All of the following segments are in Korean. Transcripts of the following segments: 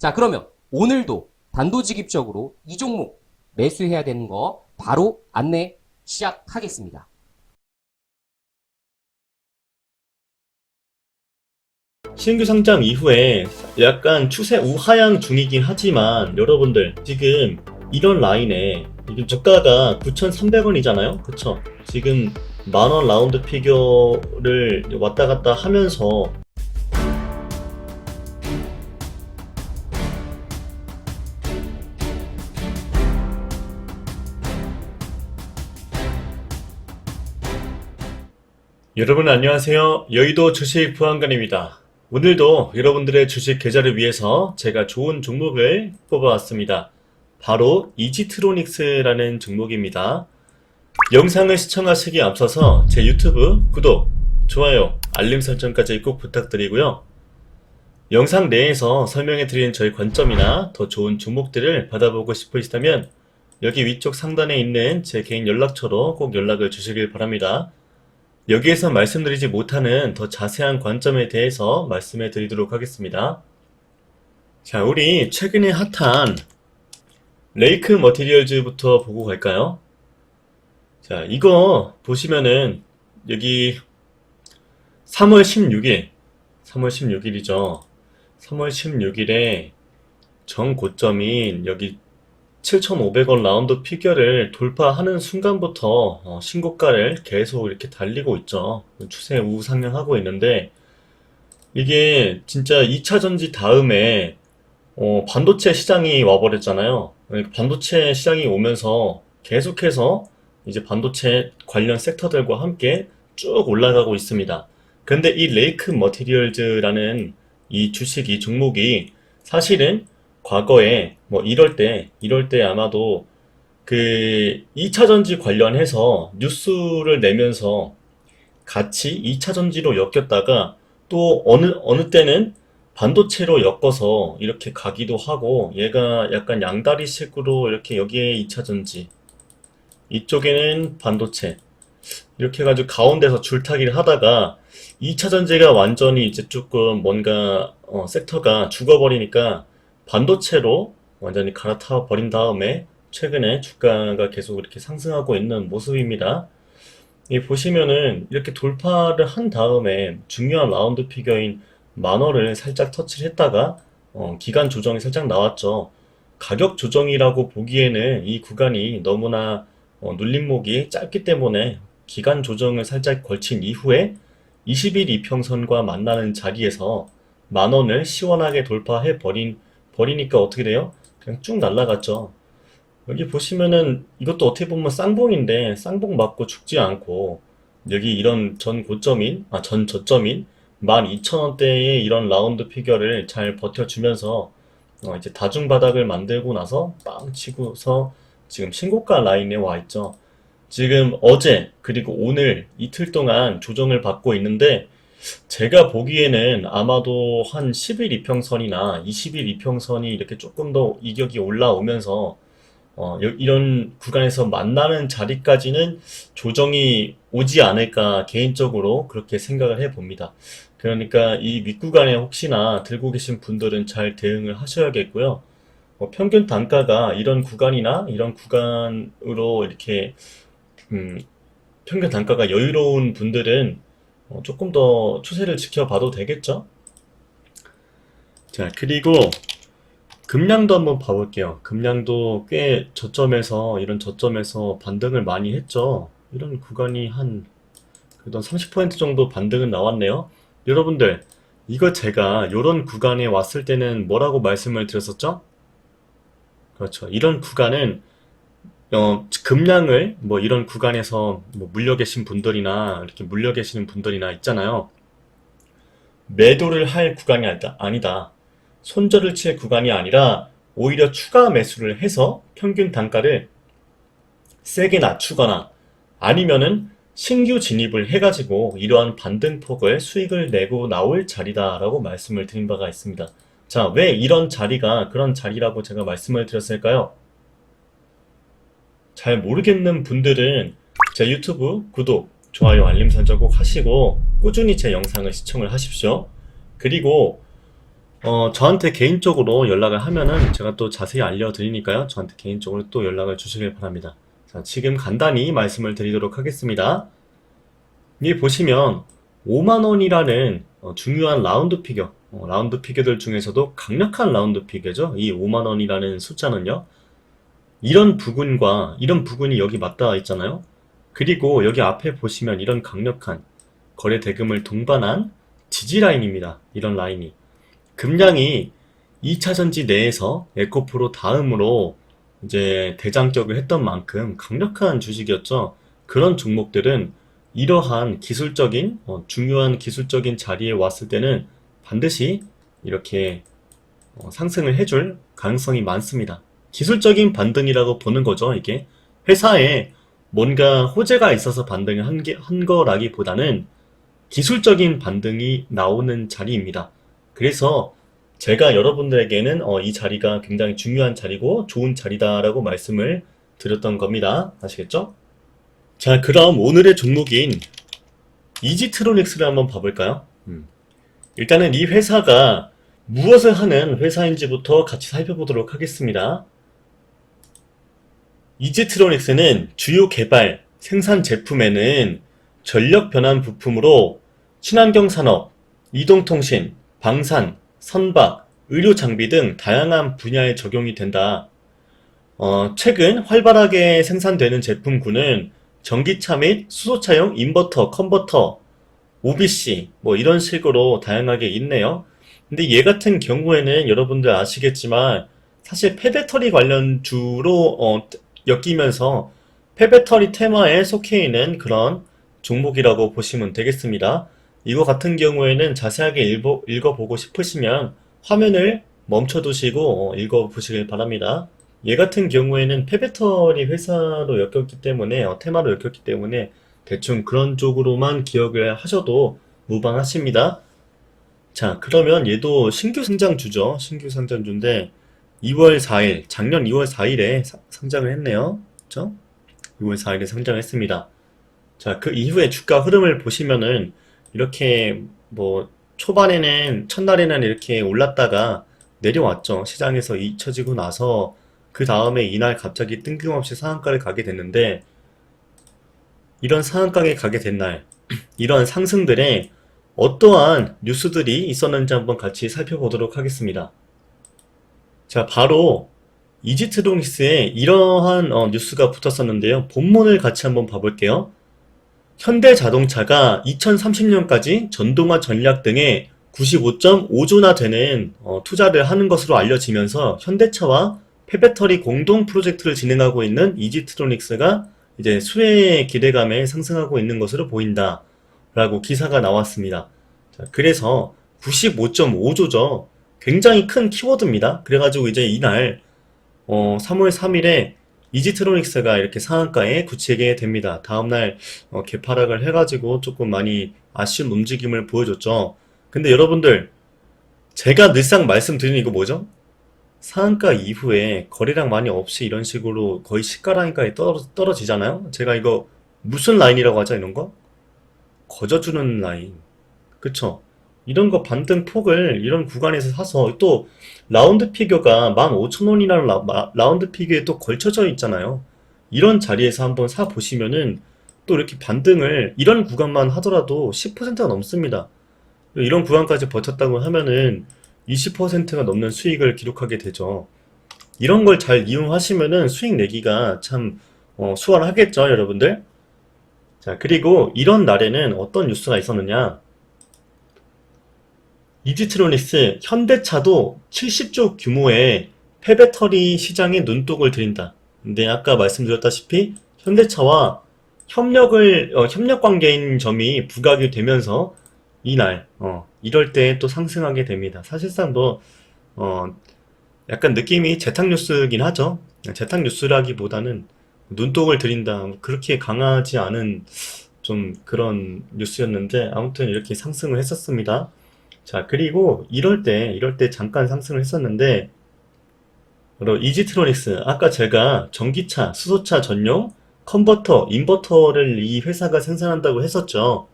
자 그러면 오늘도 단도직입적으로 이 종목 매수해야 되는 거 바로 안내 시작하겠습니다. 신규 상장 이후에 약간 추세 우하향 중이긴 하지만 여러분들 지금 이런 라인에 지금 저가가 9,300원이잖아요. 그쵸? 지금 만원 라운드 피겨를 왔다 갔다 하면서 여러분 안녕하세요. 여의도 주식 부안관입니다. 오늘도 여러분들의 주식 계좌를 위해서 제가 좋은 종목을 뽑아왔습니다. 바로 이지트로닉스라는 종목입니다. 영상을 시청하시기 앞서서 제 유튜브 구독, 좋아요, 알림 설정까지 꼭 부탁드리고요. 영상 내에서 설명해 드린 저희 관점이나 더 좋은 종목들을 받아보고 싶으시다면 여기 위쪽 상단에 있는 제 개인 연락처로 꼭 연락을 주시길 바랍니다. 여기에서 말씀드리지 못하는 더 자세한 관점에 대해서 말씀해 드리도록 하겠습니다. 자, 우리 최근에 핫한 레이크 머티리얼즈부터 보고 갈까요? 자, 이거 보시면은 여기 3월 16일, 3월 16일이죠. 3월 16일에 정 고점인 여기 7,500원 라운드 피겨를 돌파하는 순간부터 어, 신고가를 계속 이렇게 달리고 있죠. 추세 우상향하고 있는데 이게 진짜 2차 전지 다음에 어, 반도체 시장이 와버렸잖아요. 그러니까 반도체 시장이 오면서 계속해서 이제 반도체 관련 섹터들과 함께 쭉 올라가고 있습니다. 근데 이 레이크 머티리얼즈라는 이 주식, 이 종목이 사실은 과거에 뭐 이럴 때, 이럴 때 아마도 그 2차 전지 관련해서 뉴스를 내면서 같이 2차 전지로 엮였다가 또 어느, 어느 때는 반도체로 엮어서 이렇게 가기도 하고 얘가 약간 양다리식으로 이렇게 여기에 2차 전지 이쪽에는 반도체 이렇게 해가지고 가운데서 줄타기를 하다가 2차 전지가 완전히 이제 조금 뭔가 어, 섹터가 죽어버리니까 반도체로 완전히 갈아타 버린 다음에 최근에 주가가 계속 이렇게 상승하고 있는 모습입니다. 이 보시면은 이렇게 돌파를 한 다음에 중요한 라운드 피겨인 만원을 살짝 터치를 했다가 어, 기간 조정이 살짝 나왔죠. 가격 조정이라고 보기에는 이 구간이 너무나 어, 눌림목이 짧기 때문에 기간 조정을 살짝 걸친 이후에 20일 이평선과 만나는 자리에서 만 원을 시원하게 돌파해 버린 버리니까 어떻게 돼요? 그냥 쭉 날아갔죠. 여기 보시면은 이것도 어떻게 보면 쌍봉인데 쌍봉 맞고 죽지 않고 여기 이런 전 고점인 아 전 저점인 12,000원대의 이런 라운드 피겨를 잘 버텨주면서 어, 이제 다중 바닥을 만들고 나서 빵 치고서 지금 신고가 라인에 와 있죠. 지금 어제 그리고 오늘 이틀 동안 조정을 받고 있는데 제가 보기에는 아마도 한 10일 이평선이나 20일 이평선이 이렇게 조금 더 이격이 올라오면서 어, 여- 이런 구간에서 만나는 자리까지는 조정이 오지 않을까 개인적으로 그렇게 생각을 해 봅니다. 그러니까 이 윗구간에 혹시나 들고 계신 분들은 잘 대응을 하셔야겠고요. 어, 평균 단가가 이런 구간이나 이런 구간으로 이렇게 음, 평균 단가가 여유로운 분들은 어, 조금 더 추세를 지켜봐도 되겠죠? 자, 그리고 금량도 한번 봐볼게요. 금량도 꽤 저점에서, 이런 저점에서 반등을 많이 했죠. 이런 구간이 한, 그래도 한30% 정도 반등은 나왔네요. 여러분들, 이거 제가 이런 구간에 왔을 때는 뭐라고 말씀을 드렸었죠? 그렇죠. 이런 구간은 어, 금량을 뭐 이런 구간에서 뭐 물려 계신 분들이나 이렇게 물려 계시는 분들이나 있잖아요. 매도를 할 구간이 아니다. 손절을 칠 구간이 아니라 오히려 추가 매수를 해서 평균 단가를 세게 낮추거나 아니면은 신규 진입을 해가지고 이러한 반등폭을 수익을 내고 나올 자리다라고 말씀을 드린 바가 있습니다. 자, 왜 이런 자리가 그런 자리라고 제가 말씀을 드렸을까요? 잘 모르겠는 분들은 제 유튜브 구독, 좋아요, 알림 설정 꼭 하시고 꾸준히 제 영상을 시청을 하십시오. 그리고 어, 저한테 개인적으로 연락을 하면은 제가 또 자세히 알려드리니까요. 저한테 개인적으로 또 연락을 주시길 바랍니다. 자, 지금 간단히 말씀을 드리도록 하겠습니다. 여기 보시면 5만원이라는 어, 중요한 라운드 피겨, 어, 라운드 피겨들 중에서도 강력한 라운드 피겨죠. 이 5만원이라는 숫자는요. 이런 부근과 이런 부근이 여기 맞닿아 있잖아요. 그리고 여기 앞에 보시면 이런 강력한 거래 대금을 동반한 지지 라인입니다. 이런 라인이. 금량이 2차 전지 내에서 에코프로 다음으로 이제 대장격을 했던 만큼 강력한 주식이었죠. 그런 종목들은 이러한 기술적인, 어, 중요한 기술적인 자리에 왔을 때는 반드시 이렇게 어, 상승을 해줄 가능성이 많습니다. 기술적인 반등이라고 보는 거죠, 이게. 회사에 뭔가 호재가 있어서 반등을 한 게, 한 거라기보다는 기술적인 반등이 나오는 자리입니다. 그래서 제가 여러분들에게는 어, 이 자리가 굉장히 중요한 자리고 좋은 자리다라고 말씀을 드렸던 겁니다. 아시겠죠? 자, 그럼 오늘의 종목인 이지트로닉스를 한번 봐볼까요? 음. 일단은 이 회사가 무엇을 하는 회사인지부터 같이 살펴보도록 하겠습니다. 이지트로닉스는 주요 개발, 생산 제품에는 전력 변환 부품으로 친환경 산업, 이동통신, 방산, 선박, 의료 장비 등 다양한 분야에 적용이 된다. 어, 최근 활발하게 생산되는 제품군은 전기차 및 수소차용 인버터, 컨버터, OBC 뭐 이런 식으로 다양하게 있네요. 근데 얘 같은 경우에는 여러분들 아시겠지만 사실 폐배터리 관련 주로 어, 엮이면서 폐배터리 테마에 속해 있는 그런 종목이라고 보시면 되겠습니다. 이거 같은 경우에는 자세하게 읽어, 읽어보고 싶으시면 화면을 멈춰두시고 어, 읽어보시길 바랍니다. 얘 같은 경우에는 폐배터리 회사로 엮였기 때문에 어, 테마로 엮였기 때문에 대충 그런 쪽으로만 기억을 하셔도 무방하십니다. 자, 그러면 얘도 신규 상장주죠. 신규 상장주인데 2월 4일, 작년 2월 4일에 상장을 했네요. 그죠? 2월 4일에 상장했습니다. 자, 그 이후에 주가 흐름을 보시면은 이렇게 뭐 초반에는 첫날에는 이렇게 올랐다가 내려왔죠. 시장에서 잊혀지고 나서 그 다음에 이날 갑자기 뜬금없이 상한가를 가게 됐는데 이런 상한가에 가게 된 날, 이런 상승들에 어떠한 뉴스들이 있었는지 한번 같이 살펴보도록 하겠습니다. 자, 바로 이지트로닉스에 이러한 어, 뉴스가 붙었었는데요. 본문을 같이 한번 봐볼게요. 현대자동차가 2030년까지 전동화 전략 등에 95.5조나 되는 어, 투자를 하는 것으로 알려지면서 현대차와 폐배터리 공동 프로젝트를 진행하고 있는 이지트로닉스가 이제 수혜 기대감에 상승하고 있는 것으로 보인다. 라고 기사가 나왔습니다. 자, 그래서 95.5조죠. 굉장히 큰 키워드입니다. 그래가지고 이제 이날 어, 3월 3일에 이지트로닉스가 이렇게 상한가에 굳히게 됩니다. 다음날 어, 개파락을 해가지고 조금 많이 아쉬운 움직임을 보여줬죠. 근데 여러분들 제가 늘상 말씀드리는 이거 뭐죠? 상한가 이후에 거래량 많이 없이 이런 식으로 거의 시가라인까지 떨어, 떨어지잖아요? 제가 이거 무슨 라인이라고 하죠, 이런 거? 거저주는 라인. 그쵸? 이런 거 반등 폭을 이런 구간에서 사서 또 라운드 피겨가 15,000원이라는 라, 운드 피겨에 또 걸쳐져 있잖아요. 이런 자리에서 한번 사 보시면은 또 이렇게 반등을 이런 구간만 하더라도 10%가 넘습니다. 이런 구간까지 버텼다고 하면은 20%가 넘는 수익을 기록하게 되죠. 이런 걸 잘 이용하시면은 수익 내기가 참 어, 수월하겠죠, 여러분들? 자, 그리고 이런 날에는 어떤 뉴스가 있었느냐? 이지트로닉스, 현대차도 70조 규모의 폐배터리 시장에 눈독을 들인다. 근데 아까 말씀드렸다시피 현대차와 협력을 어, 협력 관계인 점이 부각이 되면서 이날 어, 이럴 때 또 상승하게 됩니다. 사실상 뭐 어, 약간 느낌이 재탕 뉴스긴 하죠. 재탕 뉴스라기보다는 눈독을 들인다. 그렇게 강하지 않은 좀 그런 뉴스였는데 아무튼 이렇게 상승을 했었습니다. 자, 그리고 이럴 때, 이럴 때 잠깐 상승을 했었는데, 이지트로닉스. 아까 제가 전기차, 수소차 전용 컨버터, 인버터를 이 회사가 생산한다고 했었죠.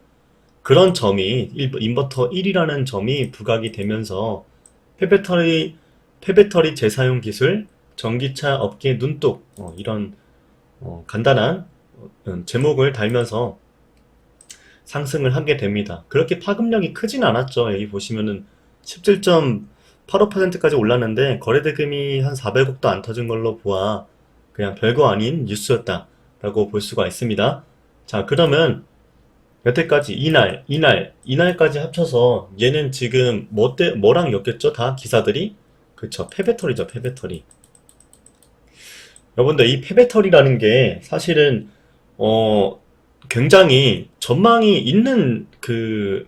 그런 점이, 인버터 1이라는 점이 부각이 되면서 폐배터리, 폐배터리 재사용 기술, 전기차 업계 눈독, 어, 이런 어, 간단한 어, 제목을 달면서 상승을 하게 됩니다. 그렇게 파급력이 크진 않았죠. 여기 보시면은 17.85%까지 올랐는데 거래대금이 한 400억도 안 터진 걸로 보아 그냥 별거 아닌 뉴스였다라고 볼 수가 있습니다. 자, 그러면 여태까지 이날, 이날, 이날까지 합쳐서 얘는 지금 뭐 때, 뭐랑 엮였죠? 다 기사들이? 그쵸, 폐배터리죠, 폐배터리. 여러분들, 이 폐배터리라는 게 사실은, 어, 굉장히 전망이 있는 그,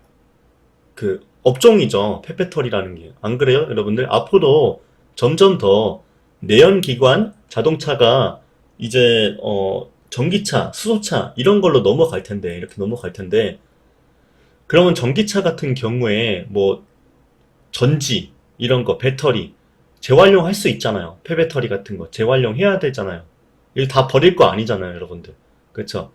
그 업종이죠. 페페터리라는 게. 안 그래요? 여러분들? 앞으로 점점 더 내연기관 자동차가 이제, 어, 전기차, 수소차, 이런 걸로 넘어갈 텐데, 이렇게 넘어갈 텐데, 그러면 전기차 같은 경우에 뭐, 전지, 이런 거, 배터리, 재활용 할 수 있잖아요. 폐배터리 같은 거, 재활용 해야 되잖아요. 이거 다 버릴 거 아니잖아요, 여러분들. 그쵸?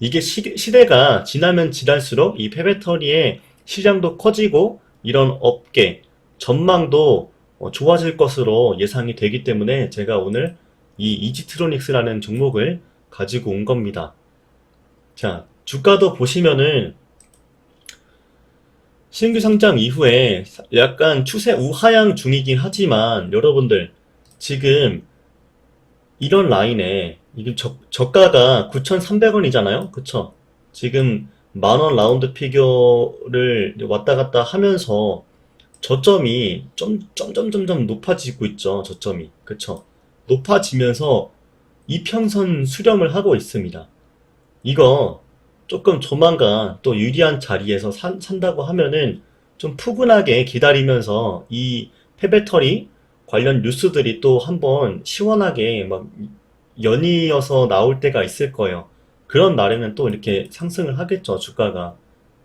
이게 시, 시대가 지나면 지날수록 이 폐배터리의 시장도 커지고 이런 업계, 전망도 어, 좋아질 것으로 예상이 되기 때문에 제가 오늘 이 이지트로닉스라는 종목을 가지고 온 겁니다. 자, 주가도 보시면은 신규 상장 이후에 약간 추세 우하향 중이긴 하지만 여러분들 지금 이런 라인에 이게 저, 저가가 9,300원이잖아요. 그쵸? 지금 만원 라운드 피겨를 왔다 갔다 하면서 저점이 점, 점점점점 높아지고 있죠. 저점이. 그쵸? 높아지면서 이평선 수렴을 하고 있습니다. 이거 조금 조만간 또 유리한 자리에서 산, 산다고 하면은 좀 푸근하게 기다리면서 이 페베터리 관련 뉴스들이 또 한번 시원하게 막 연이어서 나올 때가 있을 거예요. 그런 날에는 또 이렇게 상승을 하겠죠, 주가가.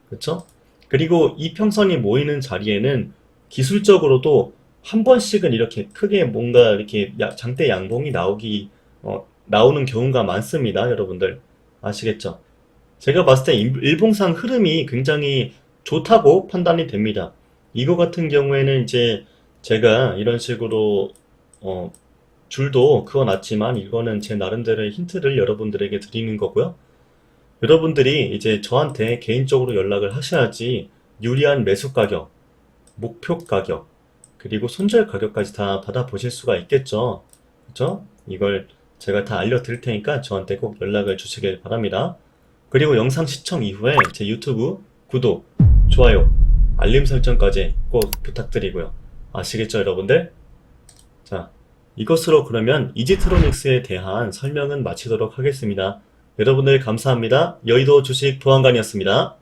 그쵸? 그리고 이 평선이 모이는 자리에는 기술적으로도 한 번씩은 이렇게 크게 뭔가 이렇게 야- 장대 양봉이 나오기, 어, 나오는 경우가 많습니다, 여러분들. 아시겠죠? 제가 봤을 때 일- 일봉상 흐름이 굉장히 좋다고 판단이 됩니다. 이거 같은 경우에는 이제 제가 이런 식으로 어, 줄도 그어놨지만 이거는 제 나름대로의 힌트를 여러분들에게 드리는 거고요. 여러분들이 이제 저한테 개인적으로 연락을 하셔야지 유리한 매수 가격, 목표 가격, 그리고 손절 가격까지 다 받아보실 수가 있겠죠. 그죠? 이걸 제가 다 알려드릴 테니까 저한테 꼭 연락을 주시길 바랍니다. 그리고 영상 시청 이후에 제 유튜브 구독, 좋아요, 알림 설정까지 꼭 부탁드리고요. 아시겠죠, 여러분들? 자, 이것으로 그러면 이지트로닉스에 대한 설명은 마치도록 하겠습니다. 여러분들 감사합니다. 여의도 주식 보안관이었습니다.